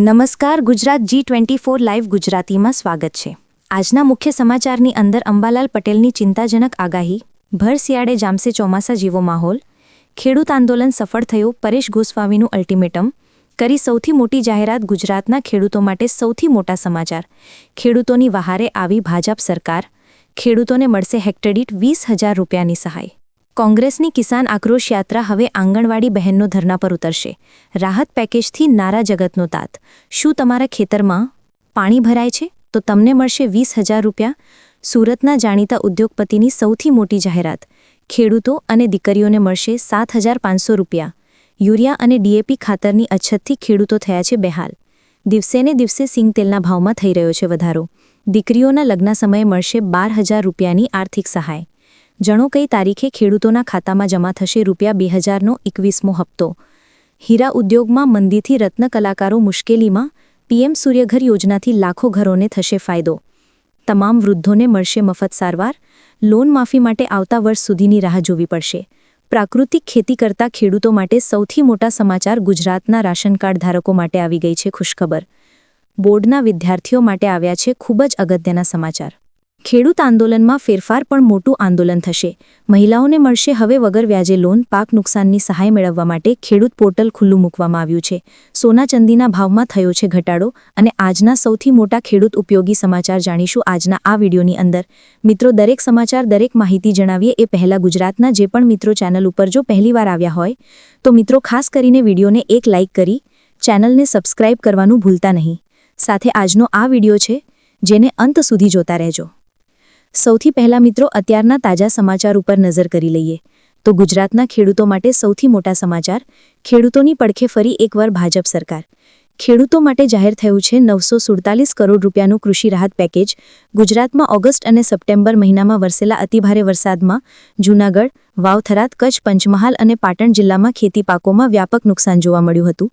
નમસ્કાર, Gujarat G twenty four live ગુજરાતીમાં સ્વાગત છે. આજના મુખ્ય સમાચારની અંદર અંબાલાલ પટેલની ચિંતાજનક આગાહી, ભર શિયાળે જામશે ચોમાસા જેવો માહોલ, ખેડૂત આંદોલન સફળ થયું, પરેશ ગોસ્વામીનું અલ્ટિમેટમ કરી સૌથી મોટી જાહેરાત ગુજરાતના ખેડૂતો માટે સૌથી મોટા સમાચાર. ખેડૂતોની વહારે આવી ભાજપ સરકાર, ખેડૂતોને મળશે હેક્ટરદીઠ વીસ હજાર રૂપિયાની સહાય. કોંગ્રેસની કિસાન આક્રોશ યાત્રા હવે આંગણવાડી બહેનનો ધરના પર ઉતરશે. રાહત પેકેજથી નારા જગતનો તાત. શું તમારા ખેતરમાં પાણી ભરાય છે? તો તમને મળશે વીસ હજાર રૂપિયા. સુરતના જાણીતા ઉદ્યોગપતિની સૌથી મોટી જાહેરાત. ખેડૂતો અને દીકરીઓને મળશે સાત હજાર પાંચસો રૂપિયા. યુરિયા અને ડીએપી ખાતરની અછતથી ખેડૂતો થયા છે બેહાલ. દિવસેને દિવસે સિંગ તેલના ભાવમાં થઈ રહ્યો છે વધારો. દીકરીઓના લગ્ન સમયે મળશે બાર હજાર રૂપિયાની આર્થિક સહાય. જણો કઈ તારીખે ખેડૂતોના ખાતામાં જમા થશે રૂપિયા બે હજારનો એકવીસમો હપ્તો. હીરા ઉદ્યોગમાં મંદીથી રત્ન કલાકારો મુશ્કેલીમાં, પીએમ સૂર્યઘર યોજનાથી લાખો ઘરોને થશે ફાયદો. તમામ વૃદ્ધોને મળશે મફત સારવાર, લોન માફી માટે આવતા વર્ષ સુધીની રાહ જોવી પડશે. પ્રાકૃતિક ખેતી કરતા ખેડૂતો માટે સૌથી મોટા સમાચાર ગુજરાતના રાશન કાર્ડ ધારકો માટે આવી ગઈ છે ખુશખબર. બોર્ડના વિદ્યાર્થીઓ માટે આવ્યા છે ખૂબ જ અગત્યના સમાચાર. ખેડૂત આંદોલનમાં ફેરફાર પણ મોટું આંદોલન થશે. મહિલાઓને મળશે હવે વગર વ્યાજે લોન, પાક નુકસાનની સહાય મેળવવા માટે ખેડૂત પોર્ટલ ખુલ્લું મૂકવામાં આવ્યું છે. સોના ચાંદીના ભાવમાં થયો છે ઘટાડો અને આજના સૌથી મોટા ખેડૂત ઉપયોગી સમાચાર જાણીશું આજના આ વિડીયોની અંદર. મિત્રો, દરેક સમાચાર, દરેક માહિતી જણાવીએ એ પહેલાં ગુજરાતના જે પણ મિત્રો ચેનલ ઉપર જો પહેલીવાર આવ્યા હોય, તો મિત્રો, ખાસ કરીને વિડીયોને એક લાઇક કરી, ચેનલને સબસ્ક્રાઇબ કરવાનું ભૂલતા નહીં. સાથે આજનો આ વીડિયો છે, જેને અંત સુધી જોતા રહેજો. સૌથી પહેલા મિત્રો અત્યારના તાજા સમાચાર ઉપર નજર કરી લઈએ. તો ગુજરાતના ખેડૂતો માટે સૌથી મોટા સમાચાર, ખેડૂતોની પડખે ફરી એકવાર ભાજપ સરકાર. ખેડૂતો માટે જાહેર થયું છે નવસો સુડતાલીસ કરોડ રૂપિયાનું કૃષિ રાહત પેકેજ. ગુજરાતમાં ઓગસ્ટ અને સપ્ટેમ્બર મહિનામાં વરસેલા અતિભારે વરસાદમાં જૂનાગઢ, વાવથરાદ, કચ્છ, પંચમહાલ અને પાટણ જિલ્લામાં ખેતી પાકોમાં વ્યાપક નુકસાન જોવા મળ્યું હતું.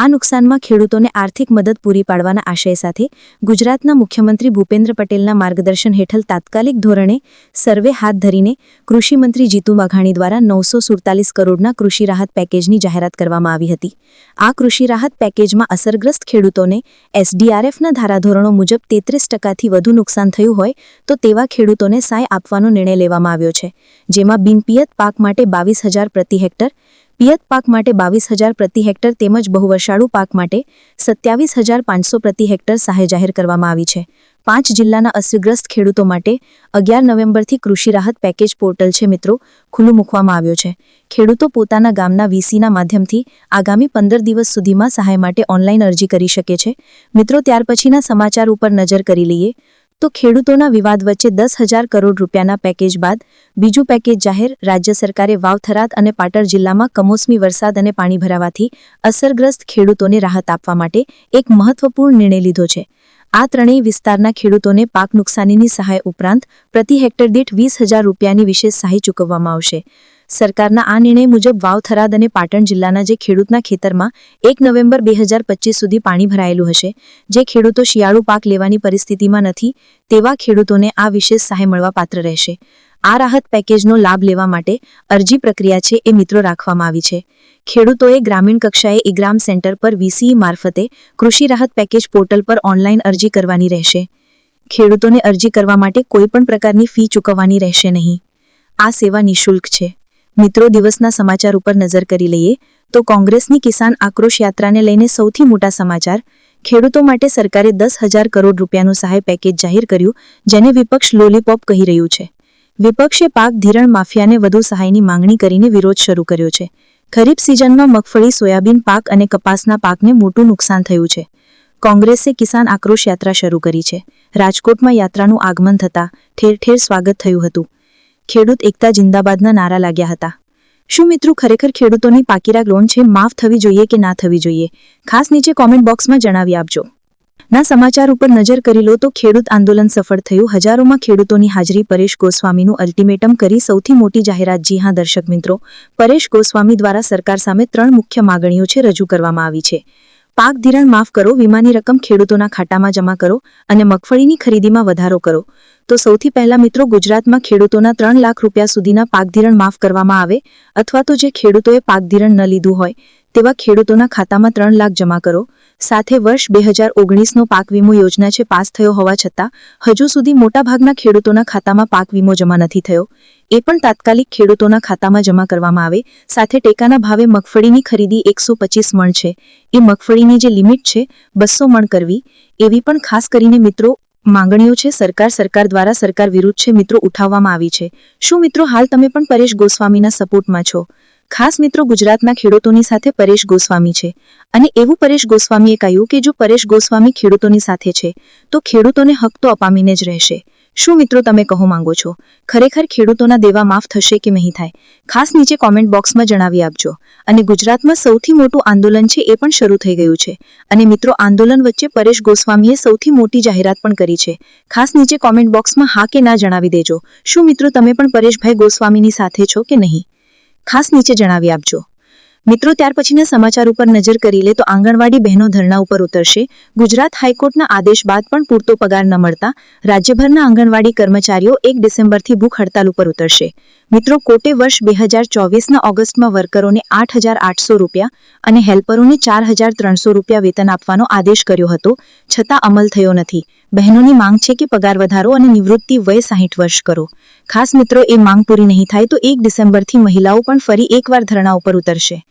આ નુકસાનમાં ખેડૂતોને આર્થિક મદદ પૂરી પાડવાના આશય સાથે ગુજરાતના મુખ્યમંત્રી ભૂપેન્દ્ર પટેલના માર્ગદર્શન હેઠળ તાત્કાલિક ધોરણે સર્વે હાથ ધરીને કૃષિમંત્રી જીતુ વાઘાણી દ્વારા નવસો સુડતાલીસ કરોડના કૃષિ રાહત પેકેજની જાહેરાત કરવામાં આવી હતી. આ કૃષિ રાહત પેકેજમાં અસરગ્રસ્ત ખેડૂતોને એસડીઆરએફના ધારાધોરણો મુજબ તેત્રીસ ટકાથી વધુ નુકસાન થયું હોય તો તેવા ખેડૂતોને સહાય આપવાનો નિર્ણય લેવામાં આવ્યો છે, જેમાં બિનપિયત પાક માટે બાવીસ હજાર પ્રતિ હેક્ટર પિયત પાક માટે બાવીસ હજાર પ્રતિ હેક્ટર તેમજ બહુવર્ષાળુ પાક માટે સત્યાવીસ હજાર પાંચસો પ્રતિ હેક્ટર સહાય જાહેર કરવામાં આવી છે. પાંચ જિલ્લાના અસરગ્રસ્ત ખેડૂતો માટે અગિયાર નવેમ્બરથી કૃષિ રાહત પેકેજ પોર્ટલ છે મિત્રો, ખુલ્લું મૂકવામાં આવ્યો છે. ખેડૂતો પોતાના ગામના વીસીના માધ્યમથી આગામી પંદર દિવસ સુધીમાં સહાય માટે ઓનલાઈન અરજી કરી શકે છે. મિત્રો, ત્યાર પછીના સમાચાર ઉપર નજર કરી લઈએ. તો ખેડૂતોના વિવાદ વચ્ચે દસ હજાર કરોડ રૂપિયાના પેકેજ બાદ બીજું પેકેજ જાહેર. રાજ્ય સરકારે વાવથરાદ અને પાટણ જિલ્લામાં કમોસમી વરસાદ અને પાણી ભરાવાથી અસરગ્રસ્ત ખેડૂતોને રાહત આપવા માટે એક મહત્વપૂર્ણ નિર્ણય લીધો છે. આ ત્રણેય વિસ્તારના ખેડૂતોને પાક નુકસાનીની સહાય ઉપરાંત પ્રતિ હેક્ટર દીઠ વીસ હજાર રૂપિયાની વિશેષ સહાય ચૂકવવામાં આવશે. સરકારના આ નિર્ણય મુજબ વાવ, થરાદ અને પાટણ જિલ્લાના જે ખેડૂતના ખેતરમાં એક નવેમ્બર બે હજાર પચીસ સુધી પાણી ભરાયેલું હશે, જે ખેડૂતો શિયાળુ પાક લેવાની પરિસ્થિતિમાં નથી, તેવા ખેડૂતોને આ વિશેષ સહાય મળવા પાત્ર રહેશે. આ રાહત પેકેજનો લાભ લેવા માટે અરજી પ્રક્રિયા છે એ મિત્રો રાખવામાં આવી છે. ખેડૂતોએ ગ્રામીણ કક્ષાએ ઇગ્રામ સેન્ટર પર વીસીઈ મારફતે કૃષિ રાહત પેકેજ પોર્ટલ પર ઓનલાઈન અરજી કરવાની રહેશે. ખેડૂતોને અરજી કરવા માટે કોઈપણ પ્રકારની ફી ચૂકવવાની રહેશે નહીં. આ સેવા નિઃશુલ્ક છે. મિત્રો, દિવસના સમાચાર ઉપર નજર કરી લઈએ તો કોંગ્રેસની કિસાન આક્રોશ યાત્રાને લઈને સૌથી મોટા સમાચાર. ખેડૂતો માટે સરકારે દસ હજાર કરોડ રૂપિયાનું સહાય પેકેજ જાહેર કર્યું, જેને વિપક્ષ લોલીપોપ કહી રહ્યું છે. વિપક્ષે પાક ધિરણ માફિયાને વધુ સહાયની માંગણી કરીને વિરોધ શરૂ કર્યો છે. ખરીફ સિઝનમાં મગફળી, સોયાબીન પાક અને કપાસના પાકને મોટું નુકસાન થયું છે. કોંગ્રેસે કિસાન આક્રોશ યાત્રા શરૂ કરી છે. રાજકોટમાં યાત્રાનું આગમન થતાં ઠેર ઠેર સ્વાગત થયું હતું. ખેડૂત એકતા જિંદાબાદના નારા લાગ્યા હતા. શું મિત્રો ખરેખર ખેડૂતોની પાકીરા લોન છે? માફ થવી જોઈએ કે ના થવી જોઈએ? ખાસ નીચે કોમેન્ટ બોક્સમાં જણાવી આપજો. ના સમાચાર ઉપર નજર કરી લો તો ખેડૂત આંદોલન સફળ થયું. હજારોમાં ખેડૂતોની હાજરી પરેશ ગોસ્વામીનું અલ્ટિમેટમ કરી સૌથી મોટી જાહેરાત. જી હા, દર્શક મિત્રો, પરેશ ગોસ્વામી દ્વારા સરકાર સામે ત્રણ મુખ્ય માગણીઓ છે રજૂ કરવામાં આવી છે. પાક ધિરાણ માફ કરો, વીમાની રકમ ખેડૂતોના ખાતામાં જમા કરો અને મગફળીની ખરીદીમાં વધારો કરો. તો સૌથી પહેલા મિત્રો, ગુજરાતમાં ખેડૂતોના ત્રણ લાખ રૂપિયા સુધીના પાક ધિરણ માફ કરવામાં આવે અથવા તો જે ખેડૂતોએ પાક ધિરણ ન લીધું હોય તેવા ખેડૂતોના ખાતામાં ત્રણ લાખ જમા કરો. સાથે વર્ષ બે હજાર ઓગણીસનો પાક વીમો યોજના છે, પાસ થયો હોવા છતાં હજુ સુધી મોટાભાગના ખેડૂતોના ખાતામાં પાક વીમો જમા નથી થયો. એ પણ તાત્કાલિક ખેડૂતોના ખાતામાં જમા કરવામાં આવે. સાથે ટેકાના ભાવે મગફળીની ખરીદી એકસો પચીસ મણ છે. એ મગફળીની જે લિમિટ છે, બસો મણ કરવી. એવી પણ ખાસ કરીને મિત્રો માંગણીઓ છે, સરકાર સરકાર દ્વારા સરકાર વિરુદ્ધ છે, મિત્રો ઉઠાવવામાં આવી છે. શું મિત્રો હાલ તમે પણ પરેશ ગોસ્વામીના સપોર્ટમાં છો? ખાસ મિત્રો ગુજરાતના ખેડૂતોની સાથે પરેશ ગોસ્વામી છે. અને એવું પરેશ ગોસ્વામીએ કહ્યું કે જો પરેશ ગોસ્વામી ખેડૂતોની સાથે છે, તો ખેડૂતોને હક તો અપામીને જ રહેશે. શું મિત્રો તમે કહો માંગો છો? ખરેખર ખેડૂતોના દેવા માફ થશે કે નહીં થાય? ખાસ નીચે કોમેન્ટ બોક્સમાં જણાવી આપજો. અને ગુજરાતમાં સૌથી મોટું આંદોલન છે એ પણ શરૂ થઈ ગયું છે. અને મિત્રો આંદોલન વચ્ચે પરેશ ગોસ્વામીએ સૌથી મોટી જાહેરાત પણ કરી છે. ખાસ નીચે કોમેન્ટ બોક્સમાં હા કે ના જણાવી દેજો. શું મિત્રો તમે પણ પરેશભાઈ ગોસ્વામીની સાથે છો કે નહીં? ખાસ નીચે જણાવી આપજો. મિત્રો, ત્યાર પછીના સમાચાર ઉપર નજર કરી લે તો આંગણવાડી બહેનો ધરણા ઉપર ઉતરશે. ગુજરાત હાઈકોર્ટના આદેશ બાદ પણ પૂરતો પગાર ન મળતા રાજ્યભરના આંગણવાડી કર્મચારીઓ એક ડિસેમ્બરથી ભૂખ હડતાલ ઉપર ઉતરશે. મિત્રો કોર્ટે વર્ષ બે હજાર ચોવીસના ઓગસ્ટમાં વર્કરોને આઠ હજાર આઠસો રૂપિયા અને હેલ્પરોને ચાર હજાર ત્રણસો રૂપિયા વેતન આપવાનો આદેશ કર્યો હતો. છતાં અમલ થયો નથી. બહેનોની માંગ છે કે પગાર વધારો અને નિવૃત્તિ વય સાહીઠ વર્ષ કરો. ખાસ મિત્રો, એ માંગ પૂરી નહીં થાય તો એક ડિસેમ્બરથી મહિલાઓ પણ ફરી એકવાર ધરણા ઉપર ઉતરશે.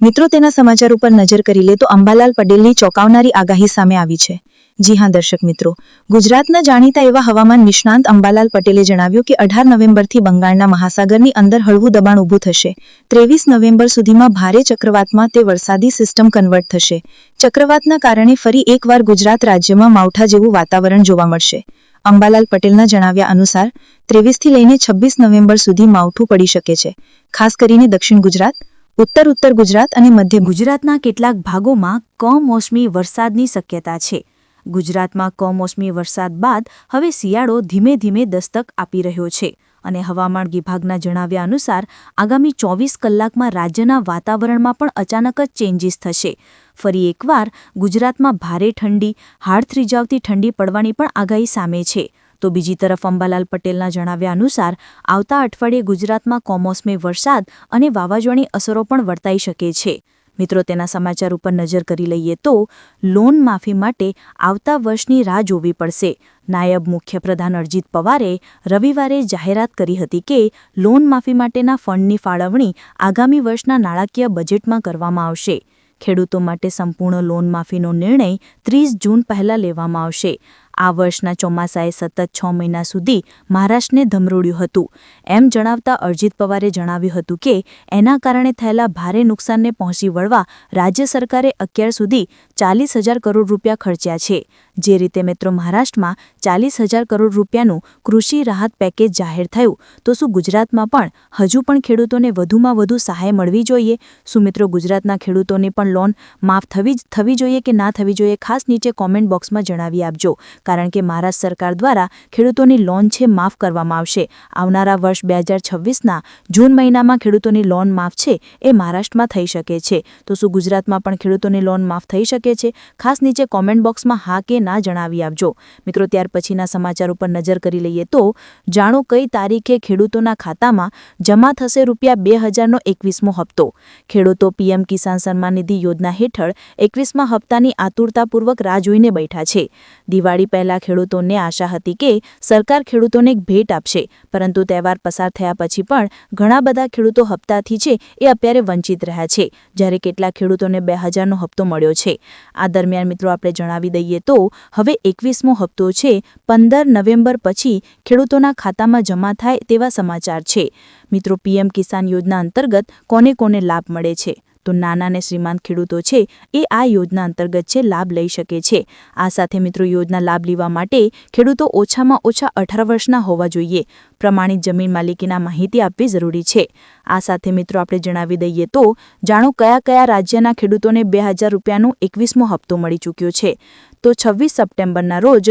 મિત્રો, તેના સમાચાર ઉપર નજર કરી લે તો અંબાલાલ પટેલની ચોંકાવનારી આગાહી સામે આવી છે. જી હા, દર્શક મિત્રો. ગુજરાતના જાણીતા એવા હવામાન નિષ્ણાંત અંબાલાલ પટેલે જણાવ્યું કે અઢાર નવેમ્બરથી બંગાળના મહાસાગરની અંદર હળવું દબાણ ઊભું થશે. ત્રેવીસ નવેમ્બર સુધીમાં ભારે ચક્રવાતમાં તે વરસાદી સિસ્ટમ કન્વર્ટ થશે. ચક્રવાતના કારણે ફરી એકવાર ગુજરાત રાજ્યમાં માવઠા જેવું વાતાવરણ જોવા મળશે. અંબાલાલ પટેલના જણાવ્યા અનુસાર, ત્રેવીસથી લઈને છવ્વીસ નવેમ્બર સુધી માવઠું પડી શકે છે. ખાસ કરીને દક્ષિણ ગુજરાત ઉત્તર ઉત્તર ગુજરાત અને મધ્ય ગુજરાતના કેટલાક ભાગોમાં કમોસમી વરસાદની શક્યતા છે. ગુજરાતમાં કમોસમી વરસાદ બાદ હવે શિયાળો ધીમે ધીમે દસ્તક આપી રહ્યો છે અને હવામાન વિભાગના જણાવ્યા અનુસાર, આગામી ચોવીસ કલાકમાં રાજ્યના વાતાવરણમાં પણ અચાનક જ ચેન્જીસ થશે. ફરી એકવાર ગુજરાતમાં ભારે ઠંડી, હાડ થ્રીજાવતી ઠંડી પડવાની પણ આગાહી સામે છે. તો બીજી તરફ અંબાલાલ પટેલના જણાવ્યા અનુસાર, આવતા અઠવાડિયે ગુજરાતમાં કોમોસમી વરસાદ અને વાવાઝોડાની અસરો પણ વર્તાઈ શકે છે. મિત્રો, તેના સમાચાર ઉપર નજર કરી લઈએ તો લોન માફી માટે આવતા વર્ષની રાહ જોવી પડશે. નાયબ મુખ્યપ્રધાન અરજીત પવારે રવિવારે જાહેરાત કરી હતી કે લોન માફી માટેના ફંડની ફાળવણી આગામી વર્ષના નાણાકીય બજેટમાં કરવામાં આવશે. ખેડૂતો માટે સંપૂર્ણ લોન માફીનો નિર્ણય ત્રીસ જૂન પહેલા લેવામાં આવશે. આ વર્ષના ચોમાસાએ સતત છ મહિના સુધી મહારાષ્ટ્રને ધમરોડ્યું હતું. એમ જણાવતા અરજીત પવારે જણાવ્યું હતું કે, એના કારણે થયેલા ભારે નુકસાનને પહોંચી વળવા રાજ્ય સરકારે અત્યાર સુધી ચાલીસ હજાર કરોડ રૂપિયા ખર્ચ્યા છે. જે રીતે મિત્રો મહારાષ્ટ્રમાં ચાલીસ હજાર કરોડ રૂપિયાનું કૃષિ રાહત પેકેજ જાહેર થયું, તો શું ગુજરાતમાં પણ હજુ પણ ખેડૂતોને વધુમાં વધુ સહાય મળવી જોઈએ? શું મિત્રો ગુજરાતના ખેડૂતોને પણ લોન માફ થવી થવી જોઈએ કે ના થવી જોઈએ? ખાસ નીચે કોમેન્ટ બોક્સમાં જણાવી આપજો. કારણ કે મહારાષ્ટ્ર સરકાર દ્વારા ખેડૂતોની લોન છે માફ કરવામાં આવશે. આવનારા વર્ષ બે હજાર છવ્વીસના જૂન મહિનામાં ખેડૂતોની લોન માફ છે એ મહારાષ્ટ્રમાં થઈ શકે છે. તો શું ગુજરાતમાં પણ ખેડૂતોની લોન માફ થઈ શકે છે? ખાસ નીચે કોમેન્ટ બોક્સમાં હા કે ના જણાવી આપજો. મિત્રો, ત્યાર પછીના સમાચાર ઉપર નજર કરી લઈએ તો જાણો કઈ તારીખે ખેડૂતોના ખાતામાં જમા થશે રૂપિયા બે હજારનો એકવીસમો હપ્તો. ખેડૂતો પીએમ કિસાન સન્માન નિધિ યોજના હેઠળ એકવીસમા હપ્તાની આતુરતાપૂર્વક રાહ જોઈને બેઠા છે. દિવાળી પહેલા ખેડૂતોને આશા હતી કે સરકાર ખેડૂતોને ભેટ આપશે, પરંતુ તહેવાર પસાર થયા પછી પણ ઘણા બધા ખેડૂતો હપ્તાથી છે એ અત્યારે વંચિત રહ્યા છે. જ્યારે કેટલાક ખેડૂતોને બે હજારનો હપ્તો મળ્યો છે. આ દરમિયાન મિત્રો આપણે જણાવી દઈએ તો, હવે એકવીસમો હપ્તો છે. પંદર નવેમ્બર પછી ખેડૂતોના ખાતામાં જમા થાય તેવા સમાચાર છે. મિત્રો, પીએમ કિસાન યોજના અંતર્ગત કોને કોને લાભ મળે છે? તો નાના અને શ્રીમાન ખેડૂતો છે, એ આ યોજના અંતર્ગત છે, લાભ લઈ શકે છે. આ સાથે મિત્રો યોજના લાભ લેવા માટે ખેડૂતો ઓછામાં ઓછા અઢાર વર્ષના હોવા જોઈએ. પ્રમાણિત જમીન માલિકીના માહિતી આપવી જરૂરી છે. આ સાથે મિત્રો આપણે જણાવી દઈએ તો, જાણો કયા કયા રાજ્યના ખેડૂતોને બે હજાર રૂપિયાનો એકવીસમો હપ્તો મળી ચૂક્યો છે. તો છવ્વીસ સપ્ટેમ્બરના રોજ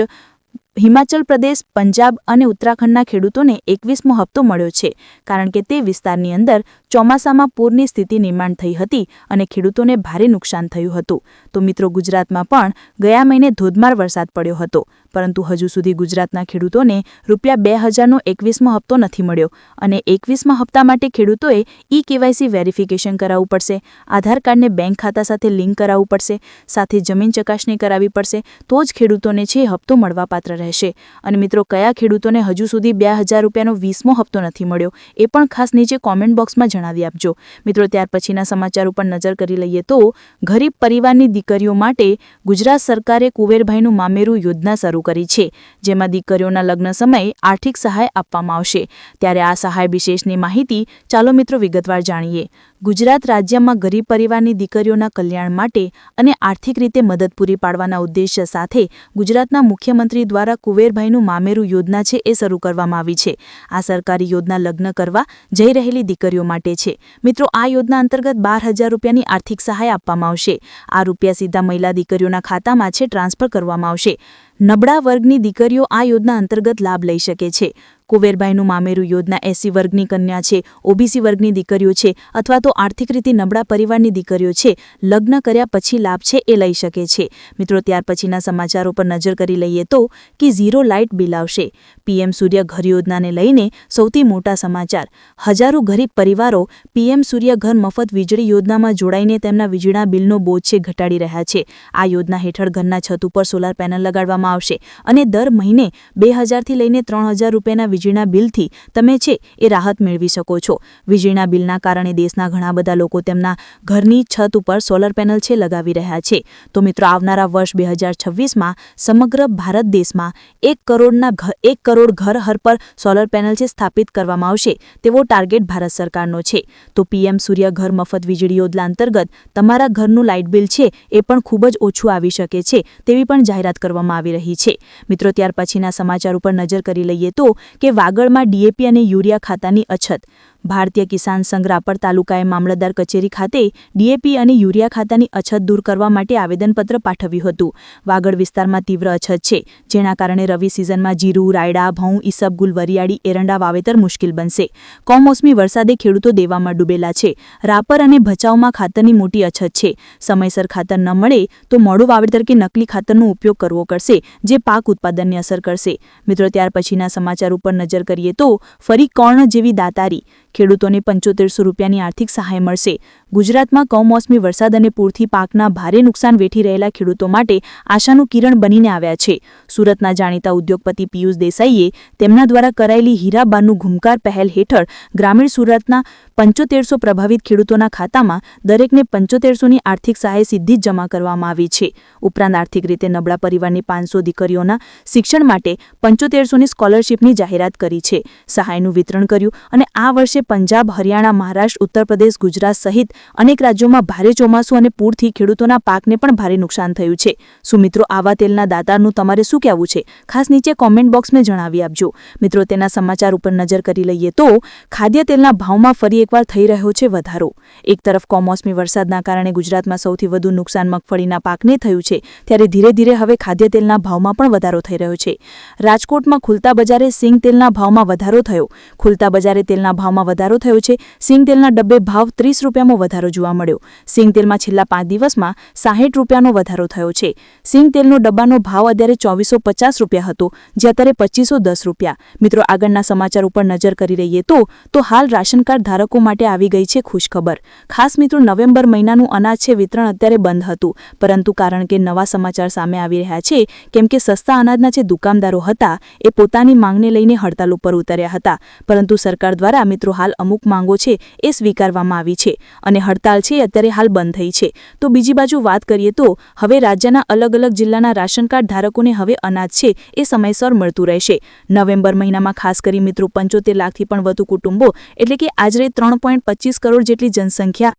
હિમાચલ પ્રદેશ, પંજાબ અને ઉત્તરાખંડના ખેડૂતોને એકવીસમો હપ્તો મળ્યો છે, કારણ કે તે વિસ્તારની અંદર ચોમાસામાં પૂરની સ્થિતિ નિર્માણ થઈ હતી અને ખેડૂતોને ભારે નુકસાન થયું હતું. તો મિત્રો, ગુજરાતમાં પણ ગયા મહિને ધોધમાર વરસાદ પડ્યો હતો. પરંતુ હજુ સુધી ગુજરાતના ખેડૂતોને રૂપિયા બે હજારનો એકવીસમો હપ્તો નથી મળ્યો અને એકવીસમા હપ્તા માટે ખેડૂતોએ ઈ કેવાયસી વેરિફિકેશન કરાવવું પડશે, આધાર કાર્ડને બેંક ખાતા સાથે લિંક કરાવવું પડશે, સાથે જમીન ચકાસણી કરાવવી પડશે, તો જ ખેડૂતોને છે હપ્તો મળવાપાત્ર રહેશે. અને મિત્રો, કયા ખેડૂતોને હજુ સુધી બે હજાર રૂપિયાનો વીસમો હપ્તો નથી મળ્યો, એ પણ ખાસ નીચે કોમેન્ટ બોક્સમાં જણાવી આપજો. મિત્રો, ત્યાર પછીના સમાચાર ઉપર નજર કરી લઈએ તો, ગરીબ પરિવારની દીકરીઓ માટે ગુજરાત સરકારે કુવેરભાઈનું મામેરું યોજના શરૂ કરી છે, જેમાં દીકરીઓના લગ્ન સમયે આર્થિક સહાય આપવામાં આવશે. ત્યારે આ સહાય વિશેષની માહિતી ચાલો મિત્રો વિગતવાર જાણીએ. ગુજરાત રાજ્યમાં ગરીબ પરિવારની દીકરીઓના કલ્યાણ માટે અને આર્થિક રીતે મદદ પૂરી પાડવાના ઉદ્દેશ્ય સાથે ગુજરાતના મુખ્યમંત્રી દ્વારા કુવેરભાઈનું મામેરું યોજના છે એ શરૂ કરવામાં આવી છે. આ સરકારી યોજના લગ્ન કરવા જઈ રહેલી દીકરીઓ માટે છે. મિત્રો, આ યોજના અંતર્ગત બાર હજાર રૂપિયાની આર્થિક સહાય આપવામાં આવશે. આ રૂપિયા સીધા મહિલા દીકરીઓના ખાતામાં છે, ટ્રાન્સફર કરવામાં આવશે. નબળા વર્ગની દીકરીઓ આ યોજના અંતર્ગત લાભ લઈ શકે છે. કુવેરભાઈનું મામેરું યોજના એસી વર્ગની કન્યા છે, ઓબીસી વર્ગની દીકરીઓ છે અથવા તો આર્થિક રીતે નબળા પરિવારની દીકરીઓ છે, લગ્ન કર્યા પછી લાભ છે એ લઈ શકે છે. મિત્રો, ત્યાર પછીના સમાચારો પર નજર કરી લઈએ તો કે ઝીરો લાઇટ બિલ આવશે. પીએમ સૂર્ય ઘર યોજનાને લઈને સૌથી મોટા સમાચાર. હજારો ગરીબ પરિવારો પીએમ સૂર્ય ઘર મફત વીજળી યોજનામાં જોડાઈને તેમના વીજળીના બિલનો બોજ છે ઘટાડી રહ્યા છે. આ યોજના હેઠળ ઘરના છત ઉપર સોલાર પેનલ લગાડવામાં આવશે અને દર મહિને બે હજારથી લઈને ત્રણ હજાર રૂપિયાના વીજળીના બિલથી તમે છે એ રાહત મેળવી શકો છો. વીજળીના બિલના કારણે દેશના ઘણા બધા લોકો તેમના ઘરની છત ઉપર સોલર પેનલ છે લગાવી રહ્યા છે. તો મિત્રો, આવનારા વર્ષ બે હજાર છવ્વીસમાં સમગ્ર ભારત દેશમાં એક કરોડના એક કરોડ ઘર હર પર સોલર પેનલ છે સ્થાપિત કરવામાં આવશે તેવો ટાર્ગેટ ભારત સરકારનો છે. તો પીએમ સૂર્ય ઘર મફત વીજળી યોજના અંતર્ગત તમારા ઘરનું લાઇટ બિલ છે એ પણ ખૂબ જ ઓછું આવી શકે છે તેવી પણ જાહેરાત કરવામાં આવી રહી છે. મિત્રો, ત્યાર પછીના સમાચાર ઉપર નજર કરી લઈએ તો કે વાગડમાં ડીએપી અને યુરિયા ખાતાની અછત ભારતીય કિસાન સંઘ રાપર તાલુકાએ મામલતદાર કચેરી ખાતે ડીએપી અને યુરિયા ખાતાની અછત દૂર કરવા માટે આવેદનપત્ર પાઠવ્યું હતું. વાગડ વિસ્તારમાં તીવ્ર અછત છે, જેના કારણે રવિ સિઝનમાં જીરું, રાયડા ભઉં ઈસબગુલ વરિયાળી એરંડા વાવેતર મુશ્કેલ બનશે. કમોસમી વરસાદે ખેડૂતો દેવામાં ડૂબેલા છે. રાપર અને ભચાઉમાં ખાતરની મોટી અછત છે. સમયસર ખાતર ન મળે તો મોડું વાવેતર કે નકલી ખાતરનો ઉપયોગ કરવો કરશે જે પાક ઉત્પાદનને અસર કરશે. મિત્રો, ત્યાર પછીના સમાચાર ઉપર નજર કરીએ તો ફરી કર્ણ જેવી દાતારી? ખેડૂતોને પંચોતેરસો રૂપિયાની આર્થિક સહાય મળશે. ગુજરાતમાં કમોસમી વરસાદ અને પૂરથી પાકના ભારે નુકસાન વેઠી રહેલા ખેડૂતો માટે આશાનું કિરણ બનીને આવ્યા છે. સુરતના જાણીતા ઉદ્યોગપતિ પિયુષ દેસાઈએ તેમના દ્વારા કરાયેલી હીરાબાનું ઘુમકાર પહેલ હેઠળ ગ્રામીણ સુરતના પંચોતેરસો પ્રભાવિત ખેડૂતોના ખાતામાં દરેકને પંચોતેરસોની આર્થિક સહાય સીધી જ જમા કરવામાં આવી છે. ઉપરાંત આર્થિક રીતે નબળા પરિવારની પાંચસો દીકરીઓના શિક્ષણ માટે પંચોતેરસોની સ્કોલરશીપની જાહેરાત કરી છે. સહાયનું વિતરણ કર્યું અને આ વર્ષે પંજાબ, હરિયાણા, મહારાષ્ટ્ર, ઉત્તર પ્રદેશ, ગુજરાત સહિત અનેક રાજ્યોમાં ભારે ચોમાસું અને પૂરથી ખેડૂતોના પાકને પણ ભારે નુકસાન થયું છે. શું આવા તેલના દાતારનું તમારે શું કહેવું છે? ખાસ નીચે કોમેન્ટ બોક્સમાં જણાવી આપજો. મિત્રો તેના સમાચાર ઉપર નજર કરી લઈએ તો, ખાદ્ય તેલના ભાવમાં ફરી એકવાર થઈ રહ્યો છે વધારો. એક તરફ કોમોસમી વરસાદના કારણે ગુજરાતમાં સૌથી વધુ નુકસાન મગફળીના પાકને થયું છે, ત્યારે ધીરે ધીરે હવે ખાદ્ય તેલના ભાવમાં પણ વધારો થઈ રહ્યો છે. રાજકોટમાં ખુલતા બજારે સિંગ તેલના ભાવમાં વધારો થયો. ખુલતા બજારે તેલના ભાવમાં વધારો થયો છે. સિંગતેલના ડબ્બે ભાવ ત્રીસ રૂપિયામાં વધારો જોવા મળ્યો. સિંગતેલમાં છેલ્લા પાંચ દિવસમાં સાહીઠ રૂપિયાનો વધારો થયો છે. સિંગતેલનો ડબ્બાનો ભાવ અત્યારે ચોવીસો પચાસ રૂપિયા હતો, જે અત્યારે પચીસો દસ રૂપિયા. મિત્રો, આગળના સમાચાર ઉપર નજર કરી રહીએ તો તો હાલ રાશન ધારકો માટે આવી ગઈ છે ખુશખબર. ખાસ મિત્રો, નવેમ્બર મહિનાનું અનાજ છે વિતરણ અત્યારે બંધ હતું. પરંતુ કારણ કે નવા સમાચાર સામે આવી રહ્યા છે, કેમ કે સસ્તા અનાજના જે દુકાનદારો હતા, એ પોતાની માંગને લઈને હડતાલ ઉપર ઉતર્યા હતા. પરંતુ સરકાર દ્વારા મિત્રો હાલ અમુક માંગો છે એ સ્વીકારવામાં આવી છે અને હડતાલ છે અત્યારે હાલ બંધ થઈ છે. તો બીજી બાજુ વાત કરીએ તો હવે રાજ્યના અલગ અલગ જિલ્લાના રાશન કાર્ડ ધારકોને હવે અનાજ છે એ સમયસર મળતું રહેશે. નવેમ્બર મહિનામાં ખાસ કરી મિત્રો પંચોતેર લાખથી પણ વધુ કુટુંબો એટલે કે આશરે ત્રણ પોઈન્ટ પચીસ કરોડ જેટલી જનસંખ્યા